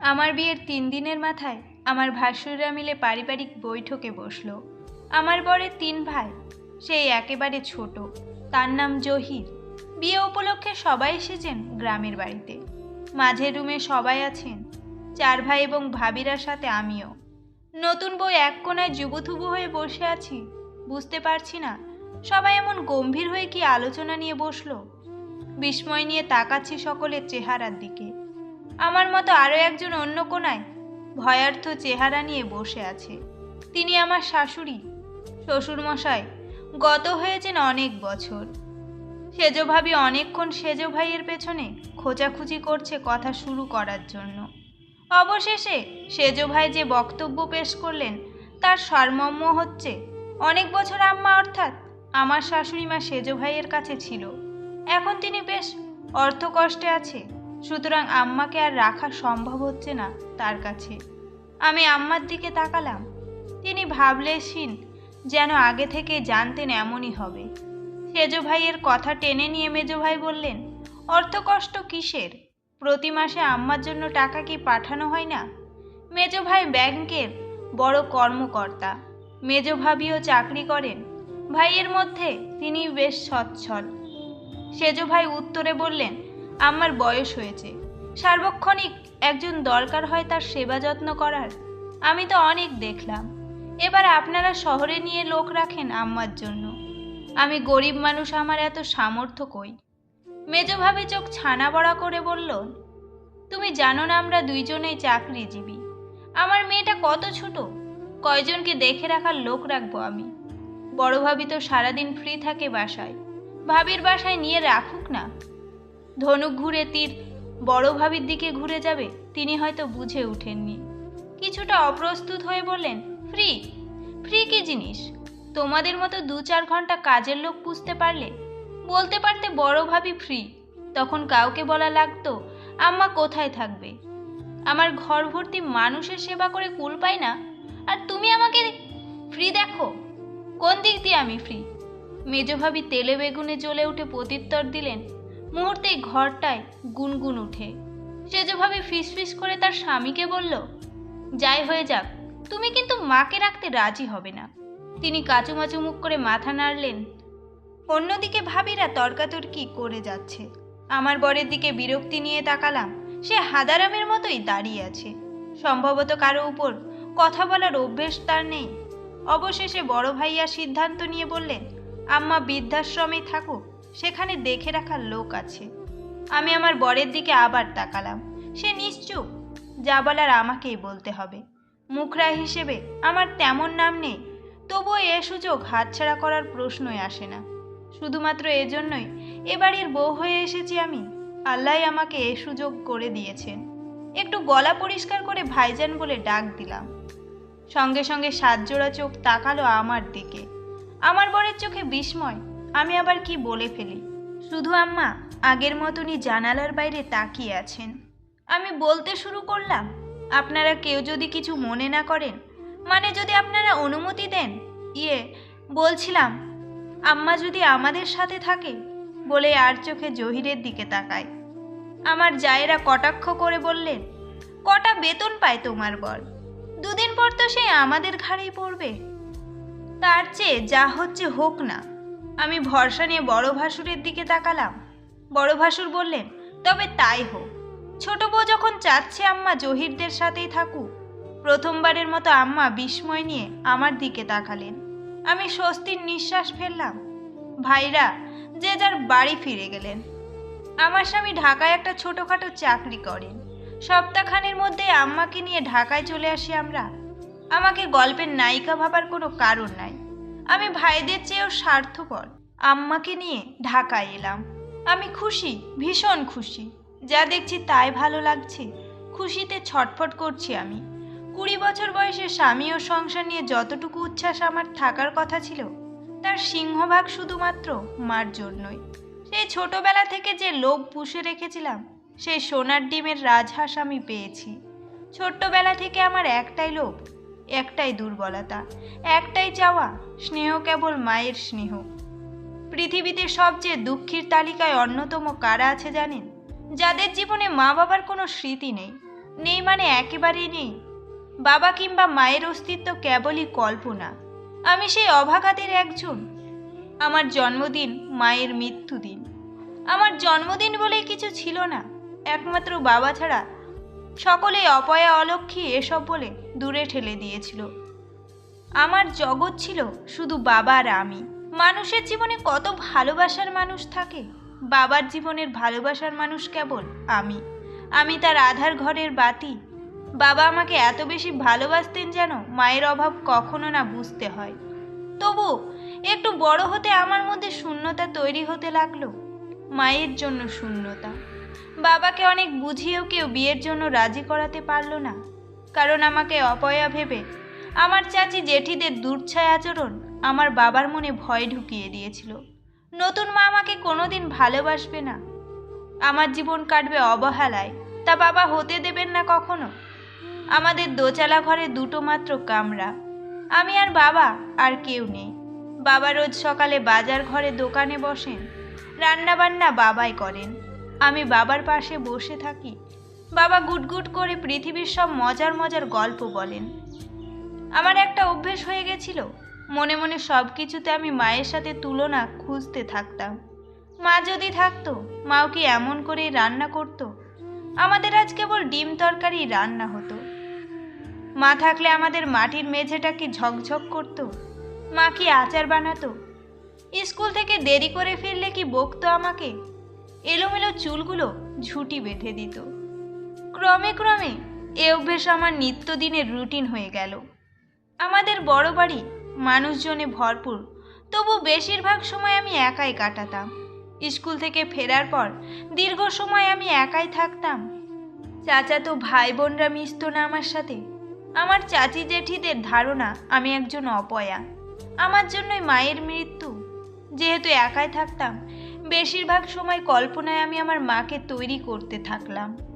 আমার বিয়ের তিন দিনের মাথায় আমার ভাসুররা মিলে পারিবারিক বৈঠকে বসল। আমার বরের তিন ভাই, সেই একেবারে ছোট। তার নাম জহির। বিয়ে উপলক্ষে সবাই এসেছেন গ্রামের বাড়িতে। মাঝের রুমে সবাই আছেন, চার ভাই এবং ভাবিরার সাথে আমিও। নতুন বই এক কোনায় যুবথুবু হয়ে বসে আছি, বুঝতে পারছি না সবাই এমন গম্ভীর হয়ে কি আলোচনা নিয়ে বসল। বিস্ময় নিয়ে তাকাচ্ছি সকলের চেহারার দিকে। আমার মতো আরও একজন অন্য কোনায় ভয়ার্থ চেহারা নিয়ে বসে আছে। তিনি আমার শাশুড়ি, শ্বশুরমশাই, গত হয়েছেন অনেক বছর। সেজ ভাবি অনেকক্ষণ সেজো ভাইয়ের পেছনে খোঁজাখুঁজি করছে কথা শুরু করার জন্য। অবশেষে সেজো ভাই যে বক্তব্য পেশ করলেন, তার সারমর্ম হচ্ছে, অনেক বছর আম্মা অর্থাৎ আমার শাশুড়ি মা সেজ ভাইয়ের কাছে ছিল। এখন তিনি বেশ অর্থকষ্টে আছে। সুতরাং আম্মাকে আর রাখা সম্ভব হচ্ছে না তার কাছে। আমি আম্মার দিকে তাকালাম। তিনি ভাবলেশীন যেন আগে থেকে জানতেন এমনই হবে। সেজ ভাইয়ের কথা টেনে নিয়ে মেজ ভাই বললেন অর্থকষ্ট কিসের? প্রতি মাসে আম্মার জন্য টাকা কি পাঠানো হয় না? মেজ ভাই ব্যাংকের বড় কর্মকর্তা। মেজ ভাবিও চাকরি করেন। ভাইয়ের মধ্যে তিনি বেশ সচ্ছল। সেজ ভাই উত্তরে বললেন আমার বয়স হয়েছে। সার্বক্ষণিক একজন দরকার হয় তার সেবা যত্ন করার। আমি তো অনেক দেখলাম। এবার আপনারা শহরে নিয়ে লোক রাখেন আম্মার জন্য। আমি গরিব মানুষ, আমার এত সামর্থ্য কই? মেজভাবে চোখ ছানা বড়া করে বলল, তুমি জানো না আমরা দুইজনেই চাকরিজীবী। আমার মেয়েটা কত ছোট? কয়জনকে দেখে রাখার লোক রাখব আমি? বড় ভাবি তো সারাদিন ফ্রি থাকে বাসায়। ভাবির বাসায় নিয়ে রাখুক না। ধনুক ঘুরে তীর, বড় ভাবির দিকে ঘুরে যাবে, তিনি হয়তো বুঝে উঠেননি কিছুটা অপ্রস্তুত হয়ে বললেন, ফ্রি ফ্রি কি জিনিস? তোমাদের মতো দু চার ঘণ্টা কাজের লোক পুষতে পারলে, বলতে পারতে বড় ভাবি ফ্রি। তখন কাউকে বলা লাগতো, আম্মা কোথায় থাকবে? আমার ঘর ভর্তি মানুষের সেবা করে কুল পাই না, আর তুমি আমাকে ফ্রি দেখো? কোন দিক দিয়ে আমি ফ্রি? মেজভাবি তেলে বেগুনে জ্বলে উঠে প্রত্যুত্তর দিলেন মুহূর্তেই ঘরটায় গুনগুন উঠে সেজভাবে ফিসফিস করে তার স্বামীকে বলল, যাই হয়ে যাক, তুমি কিন্তু মাকে রাখতে রাজি হবে না। তিনি কাচুমাচু মুখ করে মাথা নাড়লেন, অন্যদিকে ভাবিরা তর্কাতর্কি করে যাচ্ছে। আমার বরের দিকে বিরক্তি নিয়ে তাকালাম, সে হাদারামের মতোই দাঁড়িয়ে আছে। সম্ভবত কারও উপর কথা বলার অভ্যেস তার নেই। অবশেষে বড় ভাইয়া সিদ্ধান্ত নিয়ে বললেন, আম্মা বৃদ্ধাশ্রমে থাকুক। সেখানে দেখে রাখার লোক আছে। আমি আমার বরের দিকে আবার তাকালাম। সে নিশ্চুপ, যা বলার আমাকেই বলতে হবে। মুখরা হিসেবে আমার তেমন নাম নেই, তবুও এ সুযোগ হাতছাড়া করার প্রশ্নই আসে না। শুধুমাত্র এজন্যই এ বাড়ির বউ হয়ে এসেছি আমি। আল্লাহ আমাকে এ সুযোগ করে দিয়েছেন। একটু গলা পরিষ্কার করে ভাইজান বলে ডাক দিলাম। সঙ্গে সঙ্গে সাতজোড়া চোখ তাকালো আমার দিকে। আমার বরের চোখে বিস্ময় আমি আবার কি বলে ফেলি? শুধু আম্মা, আগের মতনই জানালার বাইরে তাকিয়ে আছেন। আমি বলতে শুরু করলাম, আপনারা কেউ যদি কিছু মনে না করেন মানে যদি আপনারা অনুমতি দেন? ইয়ে বলছিলাম, আম্মা যদি আমাদের সাথে থাকে, বলে আর চোখে জহিরের দিকে তাকায়। আমার জায়েরা কটাক্ষ করে বললেন, কটা বেতন পায় তোমার বল দুদিন পর তো সে আমাদের ঘাড়েই পড়বে। তার চেয়ে যা হচ্ছে হোক না। আমি ভরসা নিয়ে বড় ভাসুরের দিকে তাকালাম। বড় ভাসুর বললেন, তবে তাই হোক। ছোট বউ যখন চাচ্ছে আম্মা জহিরদের সাথেই থাকুক। প্রথমবারের মতো আম্মা বিস্ময় নিয়ে আমার দিকে তাকালেন। আমি স্বস্তির নিঃশ্বাস ফেললাম। ভাইরা, যে যার বাড়ি ফিরে গেলেন। আমার স্বামী ঢাকায় একটা ছোটোখাটো চাকরি করেন। সপ্তাহখানের মধ্যে আম্মাকে নিয়ে ঢাকায় চলে আসি আমরা। আমাকে গল্পের নায়িকা ভাবার কোনো কারণ নাই। আমি ভাইদের চেয়েও স্বার্থপর। আম্মাকে নিয়ে ঢাকায় এলাম। আমি খুশি, ভীষণ খুশি। যা দেখছি তাই ভালো লাগছে। খুশিতে ছটফট করছি আমি। কুড়ি বছর বয়সে স্বামী ও সংসার নিয়ে যতটুকু উচ্ছ্বাস আমার থাকার কথা ছিল, তার সিংহভাগ শুধুমাত্র মার জন্যই। সেই ছোটবেলা থেকে যে লোভ পুষে রেখেছিলাম, সেই সোনার ডিমের রাজহাঁস আমি পেয়েছি। ছোট্টবেলা থেকে আমার একটাই লোভ একটাই দুর্বলতা, একটাই চাওয়া, স্নেহ কেবল মায়ের স্নেহ। পৃথিবীতে সবচেয়ে দুঃখীর তালিকায় অন্যতম কারা আছে জানেন? যাদের জীবনে মা বাবার কোনো স্মৃতি নেই নেই মানে একেবারেই নেই। বাবা কিংবা মায়ের অস্তিত্ব কেবলই কল্পনা। আমি সেই অভাগাদের একজন। আমার জন্মদিন মায়ের মৃত্যুদিন। আমার জন্মদিন বলে কিছু ছিল না। একমাত্র বাবা ছাড়া সকলেই অপয়া অলক্ষী এসব বলে দূরে ঠেলে দিয়েছিল। আমার জগৎ ছিল শুধু বাবা আর আমি। মানুষের জীবনে কত ভালোবাসার মানুষ থাকে? বাবার জীবনের ভালোবাসার মানুষ কেবল আমি। আমি তার আধার ঘরের বাতি। বাবা আমাকে এত বেশি ভালোবাসতেন যেন মায়ের অভাব কখনো না বুঝতে হয়। তবু একটু বড় হতে আমার মধ্যে শূন্যতা তৈরি হতে লাগল। মায়ের জন্য শূন্যতা। বাবাকে অনেক বুঝিয়েও কেউ বিয়ের জন্য রাজি করাতে পারল না। কারণ আমাকে অপয়া ভেবে আমার চাচি জেঠিদের দূরছায় আচরণ আমার বাবার মনে ভয় ঢুকিয়ে দিয়েছিল। নতুন মা আমাকে কোনোদিন ভালোবাসবে না। আমার জীবন কাটবে অবহেলায়, তা বাবা হতে দেবেন না কখনো? আমাদের দোচালা ঘরে দুটো মাত্র কামরা। আমি আর বাবা আর কেউ নেই। বাবা রোজ সকালে বাজার ঘরে দোকানে বসেন। রান্না বান্না বাবাই করেন। আমি বাবার পাশে বসে থাকি। বাবা গুটগুট করে পৃথিবীর সব মজার মজার গল্প বলেন। আমার একটা অভ্যেস হয়ে গেছিল। মনে মনে সব কিছুতে আমি মায়ের সাথে তুলনা খুঁজতে থাকতাম। মা যদি থাকতো, মাও কি এমন করেই রান্না করতো? আমাদের আজ কেবল ডিম তরকারি রান্না হতো। মা থাকলে আমাদের মাটির মেঝেটা কি ঝকঝক করতো? মা কি আচার বানাতো? স্কুল থেকে দেরি করে ফিরলে কি বকতো আমাকে? এলোমেলো চুলগুলো ঝুঁটি বেঁধে দিত। ক্রমে ক্রমে এ অভ্যেস আমার নিত্যদিনের রুটিন হয়ে গেল। আমাদের বড় বাড়ি মানুষজনে ভরপুর, তবু বেশিরভাগ সময় আমি একাই কাটাতাম। স্কুল থেকে ফেরার পর দীর্ঘ সময় আমি একাই থাকতাম। চাচাতো ভাই বোনরা মিশতো না আমার সাথে। আমার চাচি জেঠিদের ধারণা আমি একজন অপয়া। আমার জন্যই মায়ের মৃত্যু। যেহেতু একাই থাকতাম, বেশিরভাগ সময় কল্পনায় আমি আমার মাকে তৈরি করতে থাকলাম।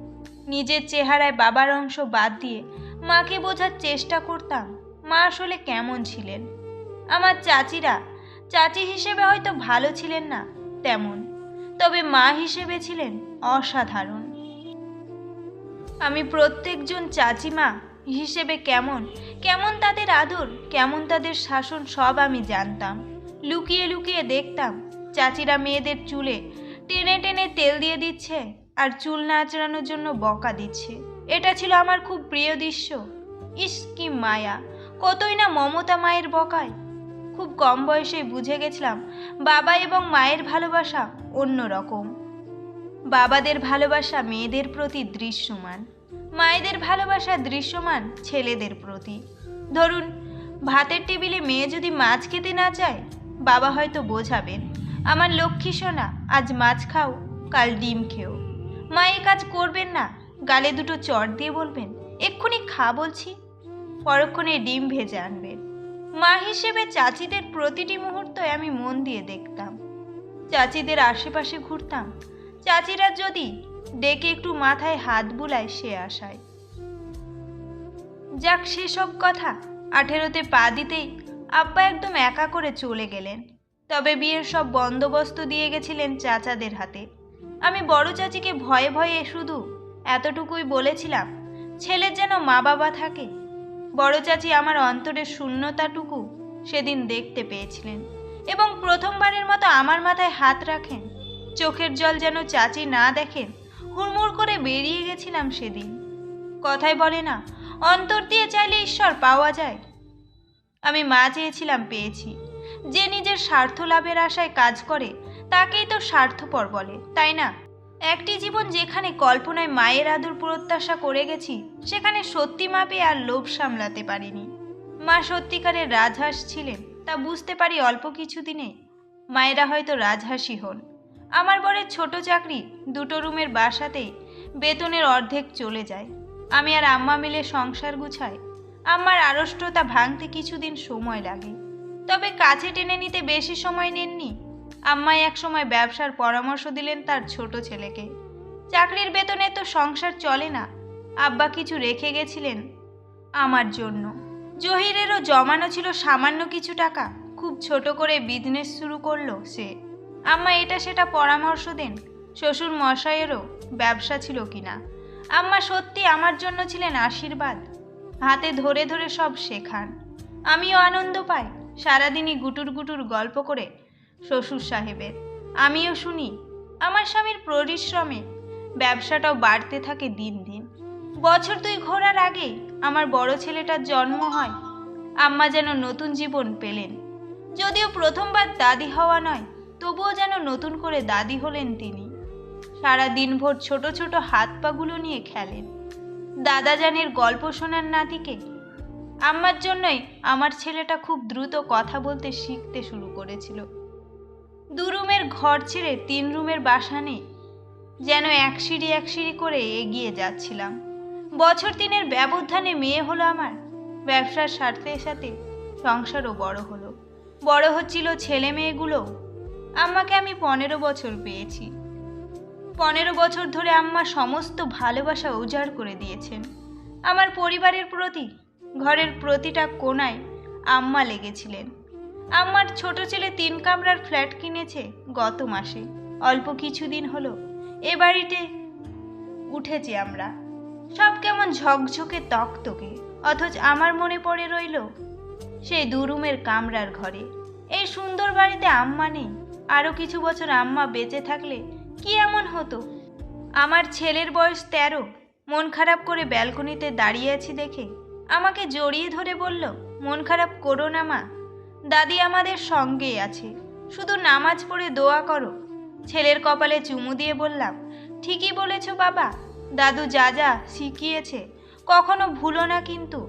নিজের চেহারায় বাবার অংশ বাদ দিয়ে মাকে বোঝার চেষ্টা করতাম, মা আসলে কেমন ছিলেন। আমার চাচিরা, চাচি হিসেবে হয়তো ভালো ছিলেন না তেমন, তবে মা হিসেবে ছিলেন অসাধারণ। আমি প্রত্যেকজন চাচিমা হিসেবে কেমন কেমন তাদের আদর, কেমন তাদের শাসন সব আমি জানতাম। লুকিয়ে লুকিয়ে দেখতাম, চাচিরা মেয়েদের চুলে টেনে টেনে তেল দিয়ে দিচ্ছে আর চুল না আঁচড়ানোর জন্য বকা দিচ্ছে। এটা ছিল আমার খুব প্রিয় দৃশ্য। ইস, কি মায়া। কতই না মমতা মায়ের বকায়। খুব কম বয়সে বুঝে গেছিলাম বাবা এবং মায়ের ভালোবাসা অন্য রকম বাবাদের ভালোবাসা মেয়েদের প্রতি দৃশ্যমান। মায়েদের ভালোবাসা দৃশ্যমান ছেলেদের প্রতি। ধরুন, ভাতের টেবিলে মেয়ে যদি মাছ খেতে না চায়, বাবা হয়তো বোঝাবেন, আমার লক্ষ্মী সোনা, আজ মাছ খাও, কাল ডিম খেও। মা এ কাজ করবেন না। গালে দুটো চট দিয়ে বলবেন, এক্ষুনি খা বলছি। পরক্ষণে ডিম ভেজে আনবেন। মা হিসেবে চাচিদের প্রতিটি মুহূর্তে আমি মন দিয়ে দেখতাম। চাচিদের আশেপাশে ঘুরতাম। চাচিরা যদি ডেকে একটু মাথায় হাত বুলায় সে আশায়। যাক, সেসব কথা। আঠেরোতে পা দিতেই আব্বা একদম একা করে চলে গেলেন। তবে বিয়ের সব বন্দোবস্ত দিয়ে গেছিলেন চাচাদের হাতে। আমি বড় চাচিকে ভয়ে ভয়ে শুধু এতটুকুই বলেছিলাম, ছেলের যেন মা বাবা থাকে। বড় চাচি আমার অন্তরের শূন্যতাটুকু সেদিন দেখতে পেয়েছিলেন এবং প্রথমবারের মতো আমার মাথায় হাত রাখেন। চোখের জল যেন চাচি না দেখেন, হুড়মুড় করে বেরিয়ে গেছিলাম সেদিন। কথায় বলে না, অন্তর দিয়ে চাইলে ঈশ্বর পাওয়া যায়। আমি মা চেয়েছিলাম পেয়েছি, যে নিজের স্বার্থ লাভের আশায় কাজ করে তাকেই তো স্বার্থপর বলে, তাই না? একটি জীবন যেখানে কল্পনায় মায়ের আদর প্রত্যাশা করে গেছি, সেখানে সত্যি মাপে আর লোভ সামলাতে পারিনি। মা সত্যিকারের রাজহাঁস ছিলেন, তা বুঝতে পারি অল্প কিছু দিনে মায়েরা হয়তো রাজহাঁসই হন। আমার বরের ছোট চাকরি দুটো রুমের বাসাতেই বেতনের অর্ধেক চলে যায়। আমি আর আম্মা মিলে সংসার গুছাই। আম্মার আড়ষ্টতা ভাঙতে কিছুদিন সময় লাগে। তবে কাছে টেনে নিতে বেশি সময় নেননি। আম্মাই এক সময় ব্যবসার পরামর্শ দিলেন তার ছোট ছেলেকে। চাকরির বেতনে তো সংসার চলে না। আব্বা কিছু রেখে গেছিলেন আমার জন্য। জহিরেরও জমানো ছিল সামান্য কিছু টাকা। খুব ছোট করে বিজনেস শুরু করল সে। আম্মা এটা সেটা পরামর্শ দেন, শ্বশুর মশাইয়েরও ব্যবসা ছিল কিনা। আম্মা সত্যি আমার জন্য ছিলেন আশীর্বাদ। হাতে ধরে ধরে সব শেখান। আমিও আনন্দ পাই। সারাদিনই গুটুর গুটুর গল্প করে শ্বশুর সাহেবের। আমিও শুনি, আমার স্বামীর পরিশ্রমে ব্যবসাটাও বাড়তে থাকে দিন দিন। বছর দুই ঘোরার আগে আমার বড় ছেলেটার জন্ম হয়। আম্মা যেন নতুন জীবন পেলেন। যদিও প্রথমবার দাদি হওয়া নয়, তবুও যেন নতুন করে দাদি হলেন তিনি। সারা দিনভর ছোট ছোট হাত পাগুলো নিয়ে খেলেন। দাদা জানের গল্প শোনার নাতিকে আম্মার জন্যই আমার ছেলেটা খুব দ্রুত কথা বলতে শিখতে শুরু করেছিল। দু রুমের ঘর ছেড়ে তিন রুমের বাসা নেই। যেন এক সিঁড়ি এক সিঁড়ি করে এগিয়ে যাচ্ছিলাম। বছর তিনের ব্যবধানে মেয়ে হলো আমার। ব্যবসার স্বার্থের সাথে সংসারও বড় হলো। বড় হচ্ছিল ছেলে মেয়েগুলো। আম্মাকে আমি পনেরো বছর পেয়েছি। পনেরো বছর ধরে আম্মা সমস্ত ভালোবাসা উজাড় করে দিয়েছেন। আমার পরিবারের প্রতি, ঘরের প্রতিটা কোণায় আম্মা লেগেছিলেন। আম্মার ছোট ছেলে তিন কামরার ফ্ল্যাট কিনেছে গত মাসে। অল্প কিছুদিন হলো। এ বাড়িতে উঠেছি আমরা। সব কেমন ঝকঝকে তকতকে, অথচ আমার মনে পড়ে রইল সেই দু রুমের কামরার ঘরে। এই সুন্দর বাড়িতে আম্মা নেই, আরও কিছু বছর আম্মা বেঁচে থাকলে কি এমন হতো? আমার ছেলের বয়স তেরো, মন খারাপ করে ব্যালকনিতে দাঁড়িয়ে আছি দেখে। আমাকে জড়িয়ে ধরে বলল, মন খারাপ করো না মা দাদি আমাদের সঙ্গেই আছে। শুধু নামাজ পড়ে দোয়া করো। ছেলের কপালে চুমু দিয়ে বললাম, ঠিকই বলেছ বাবা, দাদু যা যা শিখিয়েছে, কখনো ভুলো না কিন্তু।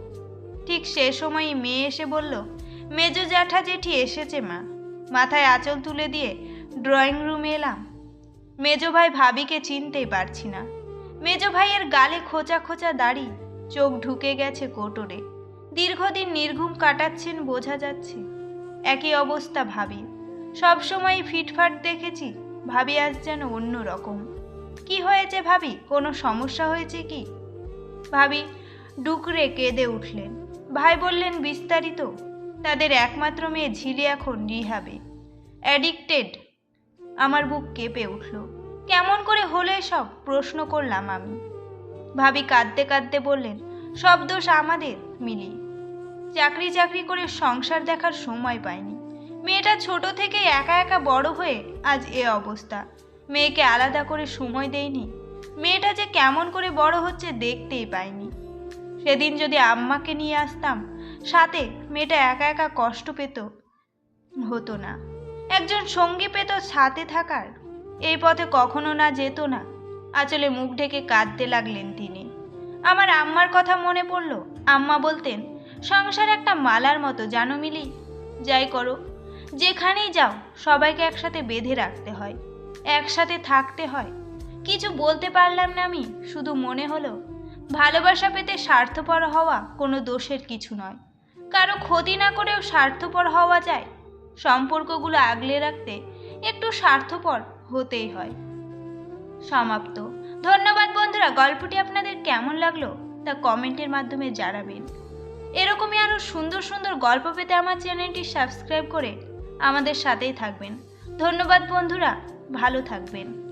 ঠিক সে সময়ই মেয়ে এসে বলল, মেজো জ্যাঠা জেঠি এসেছে মা। মাথায় আঁচল তুলে দিয়ে ড্রয়িং রুমে এলাম। মেজো ভাই ভাবিকে চিনতেই পারছি না। মেজো ভাইয়ের গালে খোঁচা খোঁচা দাড়ি, চোখ ঢুকে গেছে কোটরে। দীর্ঘদিন নির্ঘুম কাটাচ্ছেন বোঝা যাচ্ছে। একই অবস্থা ভাবি। সবসময় ফিটফাট দেখেছি, ভাবি আজ যেন অন্য রকম। কি হয়েছে ভাবি? কোনো সমস্যা হয়েছে কি? ভাবি ডুকরে কেঁদে উঠলেন। ভাই বললেন, বিস্তারিত। তাদের একমাত্র মেয়ে ঝিলি এখন রিহাবে। অ্যাডিক্টেড। আমার বুক কেঁপে উঠল। কেমন করে হলো সব প্রশ্ন করলাম আমি। ভাবি কাঁদতে কাঁদতে বললেন, সব দোষ আমাদের, মিলি। চাকরি চাকরি করে সংসার দেখার সময় পায়নি মেয়েটা ছোট থেকে একা একা বড় হয়ে আজ এ অবস্থা। মেয়েকে আলাদা করে সময় দেয়নি। মেয়েটা যে কেমন করে বড় হচ্ছে দেখতেই পাইনি। সেদিন যদি আম্মাকে নিয়ে আসতাম, সাথে মেয়েটা একা একা কষ্ট পেত, হতো না। একজন সঙ্গী পেত সাথে থাকার, এই পথে কখনো না যেত না। আচলে মুখ ঢেকে কাঁদতে লাগলেন তিনি। আমার আম্মার কথা মনে পড়ল। আম্মা বলতেন সংসার একটা মালার মতো, জানো মিলি? যাই করো, যেখানেই যাও, সবাইকে একসাথে বেঁধে রাখতে হয়, একসাথে থাকতে হয়। কিছু বলতে পারলাম না আমি, শুধু মনে হলো, ভালোবাসা পেতে স্বার্থপর হওয়া কোনো দোষের কিছু নয়। কারও ক্ষতি না করেও স্বার্থপর হওয়া যায়। সম্পর্কগুলো আগলে রাখতে একটু স্বার্থপর হতেই হয়। সমাপ্ত। ধন্যবাদ বন্ধুরা, গল্পটি আপনাদের কেমন লাগল তা কমেন্টের মাধ্যমে জানাবেন। এরকমই আরও সুন্দর সুন্দর গল্প পেতে আমার চ্যানেলটি সাবস্ক্রাইব করে আমাদের সাথেই থাকবেন। ধন্যবাদ বন্ধুরা, ভালো থাকবেন।